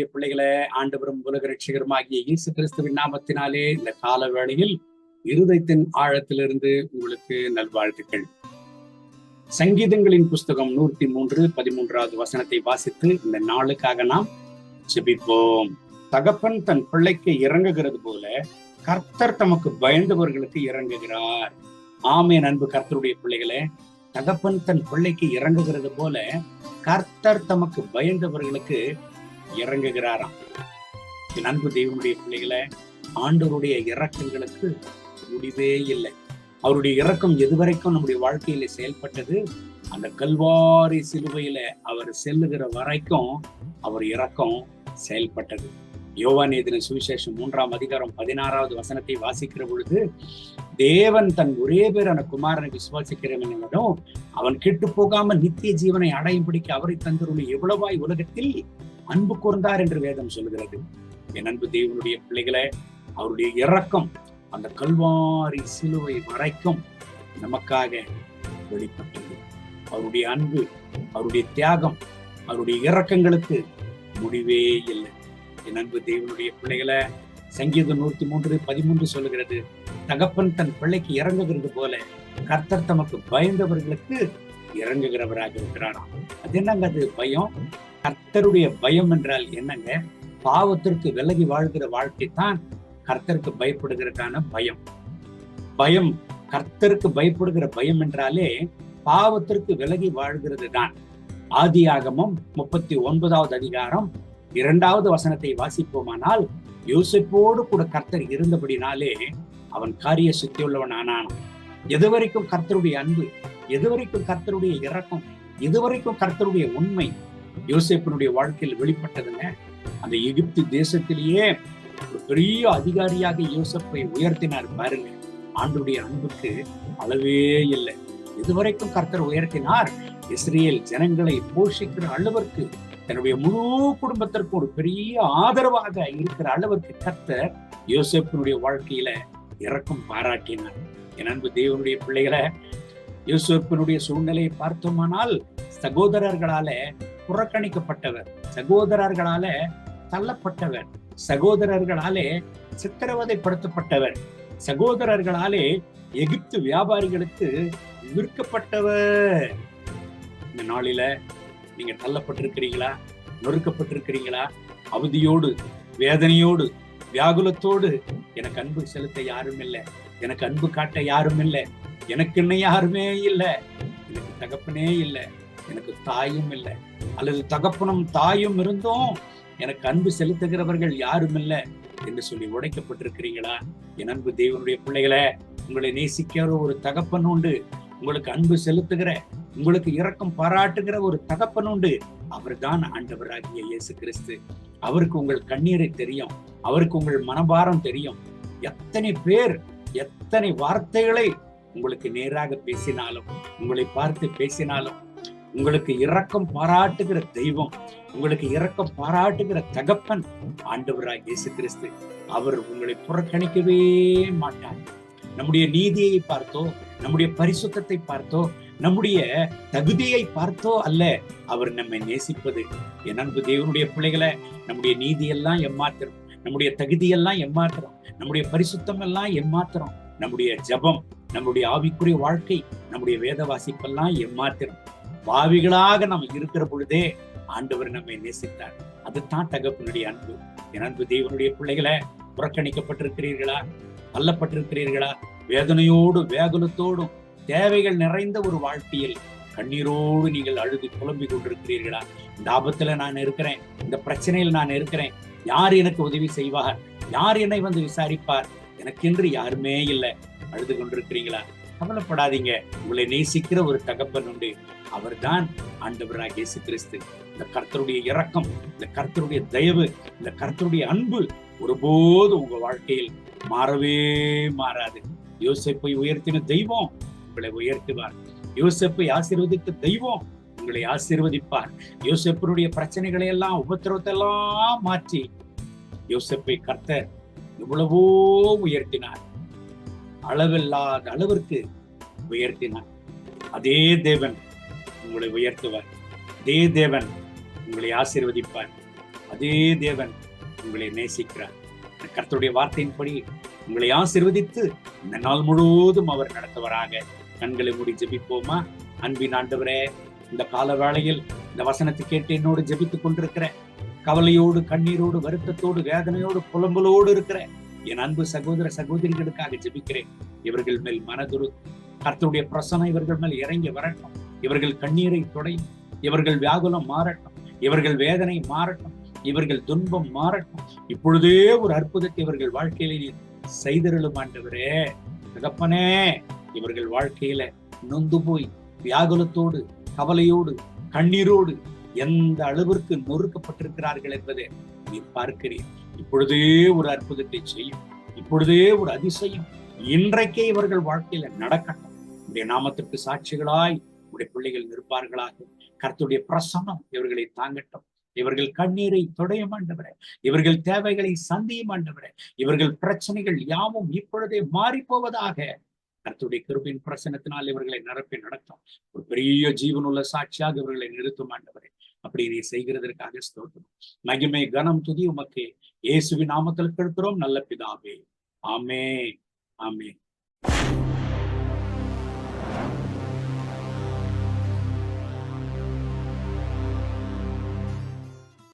தேவனுடைய பிள்ளைகளை ஆண்டவரும் உலக ரட்சிகருமாகிய இயேசு கிறிஸ்துவின் நாமத்தினாலே இந்த கால வேளையில் இருதயத்தின் ஆழத்திலிருந்து உங்களுக்கு நல்வாழ்த்துக்கள். சங்கீதங்களின் புஸ்தகம் நூற்றி மூன்று பதிமூன்றாவது வசனத்தை வாசித்து இந்த நாளுக்காக நாம் செபிப்போம் தகப்பன் தன் பிள்ளைக்கு இறங்குகிறது போல கர்த்தர் தமக்கு பயந்தவர்களுக்கு இறங்குகிறார். ஆமே அன்பு கர்த்தருடைய பிள்ளைகளை. தகப்பன் தன் பிள்ளைக்கு இறங்குகிறது போல கர்த்தர் தமக்கு பயந்தவர்களுக்கு இறங்குகிறாராம். நன்கு அன்பு தெய்வனுடைய பிள்ளைகளை ஆண்டவருடைய இறக்கங்களுக்கு முடிவே இல்லை. அவருடைய இறக்கம் எதுவரைக்கும் நம்முடைய வாழ்க்கையில செயல்பட்டது அந்த கல்வாரி சிலுவையில அவர் செல்லுகிற வரைக்கும் அவர் இறக்கம் செயல்பட்டது. யோவானியதின சுவிசேஷம் மூன்றாம் அதிகாரம் பதினாறாவது வசனத்தை வாசிக்கிற பொழுது தேவன் தன் ஒரே பேரான குமாரனை விசுவாசிக்கிறவனும் அவன் கெட்டு போகாம நித்திய ஜீவனை அடையும்படிக்கு அவரை தந்தருள் எவ்வளவாய் உலகத்தில் அன்பு கூர்ந்தார் என்று வேதம் சொல்கிறது என் அன்பு தேவனுடைய பிள்ளைகளை அவருடைய இறக்கம் அந்த கல்வாரி சிலுவை வரைக்கும் நமக்காக வெளிப்பட்டது அவருடைய அன்பு அவருடைய தியாகம் அவருடைய இறக்கங்களுக்கு முடிவே இல்லை. என் அன்பு தேவனுடைய பிள்ளைகளை சங்கீதம் நூத்தி மூன்று பதிமூன்று சொல்லுகிறது தகப்பன் தன் பிள்ளைக்கு இறங்குகிறது போல கர்த்தர் தமக்கு பயந்தவர்களுக்கு இறங்குகிறவராக இருக்கிறாராம். அது என்னங்க அது? பயம்? கர்த்தருடைய பயம் என்றால் என்னங்க? பாவத்திற்கு விலகி வாழ்கிற வாழ்க்கை தான் கர்த்தருக்கு பயப்படுகிறதுக்கான பயம். பயம் கர்த்தருக்கு பயப்படுகிற பயம் என்றாலே பாவத்திற்கு விலகி வாழ்கிறது தான் ஆதி ஆகமும் முப்பத்தி ஒன்பதாவது அதிகாரம் இரண்டாவது வசனத்தை வாசிப்போமானால் யோசிப்போடு கூட கர்த்தர் இருந்தபடினாலே அவன் காரிய சுத்தியுள்ளவன் ஆனான் எதுவரைக்கும் கர்த்தருடைய அன்பு எதுவரைக்கும் கர்த்தருடைய இரக்கம் இதுவரைக்கும் கர்த்தருடைய உண்மை யோசேப்பனுடைய வாழ்க்கையில் வெளிப்பட்டதுங்க. அந்த எகிப்து தேசத்திலேயே ஒரு பெரிய அதிகாரியாக யோசப்பை உயர்த்தினார் பாருங்க. ஆண்டுடைய அன்புக்கு அளவே இல்லை. இதுவரைக்கும் கர்த்தர் உயர்த்தினார். இஸ்ரேல் ஜனங்களை போஷிக்கிற அளவிற்கு தன்னுடைய முழு குடும்பத்திற்கு ஒரு பெரிய ஆதரவாக இருக்கிற அளவிற்கு கர்த்தர் யோசப்பினுடைய வாழ்க்கையில இறக்கம் பாராட்டினார். என் அன்பு தேவனுடைய பிள்ளைகளை யோசப்பினுடைய சூழ்நிலையை பார்த்தோமானால் சகோதரர்களால புறக்கணிக்கப்பட்டவர். சகோதரர்களால தள்ளப்பட்டவர். சகோதரர்களாலே சித்திரவதைப்படுத்தப்பட்டவர். சகோதரர்களாலே எகிப்து வியாபாரிகளுக்கு விற்கப்பட்டவர். இந்த நாளில நீங்க தள்ளப்பட்டிருக்கிறீங்களா? நொறுக்கப்பட்டிருக்கிறீங்களா? அவதியோடு வேதனையோடு வியாகுலத்தோடு எனக்கு அன்பு செலுத்த யாரும் இல்லை. எனக்கு அன்பு காட்ட யாரும் இல்லை. எனக்கு என்ன யாருமே இல்லை. எனக்கு தகப்பனே இல்லை. எனக்கு தாயும் இல்லை. அல்லது தகப்பனும் தாயும் இருந்தும் எனக்கு அன்பு செலுத்துகிறவர்கள் யாரும் இல்லை என்று சொல்லி உடைக்கப்பட்டிருக்கிறீங்களா என் அன்பு தேவனுடைய பிள்ளைகளை உங்களை நேசிக்கிற ஒரு தகப்பன் உண்டு. உங்களுக்கு அன்பு செலுத்துகிற உங்களுக்கு இரக்கம் பாராட்டுகிற ஒரு தகப்பன் உண்டு. அவர்தான் ஆண்டவராகிய இயேசு கிறிஸ்து. அவருக்கு உங்கள் கண்ணீரை தெரியும். அவருக்கு உங்கள் மனபாரம் தெரியும். எத்தனை பேர் எத்தனை வார்த்தைகளை உங்களுக்கு நேராக பேசினாலும் உங்களை பார்த்து பேசினாலும் உங்களுக்கு இரக்கம் பாராட்டுகிற தெய்வம் உங்களுக்கு இரக்கம் பாராட்டுகிற தகப்பன் ஆண்டவராய் இயேசு கிறிஸ்து அவர் உங்களை புறக்கணிக்கவே மாட்டார். நம்முடைய நீதியை பார்த்தோ நம்முடைய பரிசுத்தத்தை பார்த்தோ நம்முடைய தகுதியை பார்த்தோ அல்ல அவர் நம்மை நேசிப்பது. என் அன்பு தேவனுடைய பிள்ளைகளை நம்முடைய நீதியெல்லாம் எம்மாத்திரம் நம்முடைய தகுதியெல்லாம் எம்மாத்திரம் நம்முடைய பரிசுத்தம் எல்லாம் எம்மாத்திரம் நம்முடைய ஜபம் நம்முடைய ஆவிக்குரிய வாழ்க்கை நம்முடைய வேத வாசிப்பெல்லாம் எம்மாத்திரம். பாவிகளாக நாம் இருக்கிற பொழுதே ஆண்டவர் நம்மை நேசித்தார். அதுதான் தகப்பனுடைய அன்பு. என் அன்பு தேவனுடைய பிள்ளைகளை புறக்கணிக்கப்பட்டிருக்கிறீர்களா? தள்ளப்பட்டிருக்கிறீர்களா? வேதனையோடு வேகுலத்தோடும் தேவைகள் நிறைந்த ஒரு வாழ்க்கையில் கண்ணீரோடு நீங்கள் அழுது புலம்பிக் கொண்டிருக்கிறீர்களா? இந்த ஆபத்துல நான் இருக்கிறேன். இந்த பிரச்சனையில் நான் இருக்கிறேன். யார் எனக்கு உதவி செய்வார்? யார் என்னை வந்து விசாரிப்பார்? எனக்கென்று யாருமே இல்லை. அழுது கொண்டிருக்கிறீங்களா கவலைப்படாதீங்க. உங்களை நேசிக்கிற ஒரு தகப்பன் உண்டு. அவர்தான் ஆண்டவராக இயேசு கிறிஸ்து இந்த கர்த்தருடைய இரக்கம் இந்த கர்த்தருடைய தயவு இந்த கர்த்தருடைய அன்பு ஒருபோது உங்க வாழ்க்கையில் மாறவே மாறாது. யோசிப்பை உயர்த்தின தெய்வம் உங்களை உயர்த்துவார். யோசிப்பை ஆசீர்வதித்த தெய்வம் உங்களை ஆசீர்வதிப்பார். யோசிப்பனுடைய பிரச்சனைகளை எல்லாம் உபத்திரவத்தை எல்லாம் மாற்றி யோசிப்பை கர்த்தர் எவ்வளவோ உயர்த்தினார். அளவில்லாத அளவிற்கு உயர்த்தினார். அதே தேவன் உங்களை உயர்த்துவார். அதே தேவன் உங்களை ஆசீர்வதிப்பார். அதே தேவன் உங்களை நேசிக்கிறார். இந்த கர்த்தருடைய வார்த்தையின்படி உங்களை ஆசிர்வதித்து இந்த நாள் முழுவதும் அவர் நடத்துவராக கண்களை மூடி ஜெபிப்போமா? அன்பின் ஆண்டவரே இந்த கால வேளையில் இந்த வசனத்தை கேட்டு என்னோடு ஜெபித்துக் கொண்டிருக்கிற கவலையோடு கண்ணீரோடு வருத்தத்தோடு வேதனையோடு புலம்பலோடு இருக்கிற என் அன்பு சகோதர சகோதரிகளுக்காக ஜெபிக்கிறேன். இவர்கள் மேல் மனதுரு கர்த்தருடைய பிரசனம் இவர்கள் மேல் இறங்கி வரட்டும். இவர்கள் கண்ணீரை துடையும். இவர்கள் வியாகுலம் மாறட்டும். இவர்கள் வேதனை மாறட்டும். இவர்கள் துன்பம் மாறட்டும். இப்பொழுதே ஒரு அற்புதத்தை இவர்கள் வாழ்க்கையில நீர் செய்தருளும் ஆண்டவரே. தகப்பனே இவர்கள் வாழ்க்கையில நொந்து போய் வியாகுலத்தோடு கவலையோடு கண்ணீரோடு எந்த அளவிற்கு நொறுக்கப்பட்டிருக்கிறார்கள் என்பதை நீ பார்க்கிறீர். இப்பொழுதே ஒரு அற்புதத்தை செய்யும். இப்பொழுதே ஒரு அதிசயம். இன்றைக்கே இவர்கள் வாழ்க்கையில நடக்கட்டும். உடைய நாமத்திற்கு சாட்சிகளாய் உடைய பிள்ளைகள் நிற்பார்களாக. கருத்துடைய பிரசன்னம் இவர்களை தாங்கட்டும். இவர்கள் கண்ணீரை தொடைய மாண்டவரே இவர்கள் தேவைகளை சந்திய மாண்டவரே இவர்கள் பிரச்சனைகள் யாவும் இப்பொழுதே மாறி போவதாக கர்த்தருடைய கிருபின் பிரசனத்தினால் இவர்களை நிரப்பி நடத்தும். ஒரு பெரிய ஜீவனுள்ள சாட்சியாக இவர்களை நிறுத்தும் ஆண்டவரே. அப்படி நீ செய்கிறதற்காக ஸ்தோத்திரம். மகிமை கனம் துதி உமக்கு. இயேசுவின் நாமத்தில் கெடுக்கிறோம். நல்ல பிதாவே. ஆமே ஆமே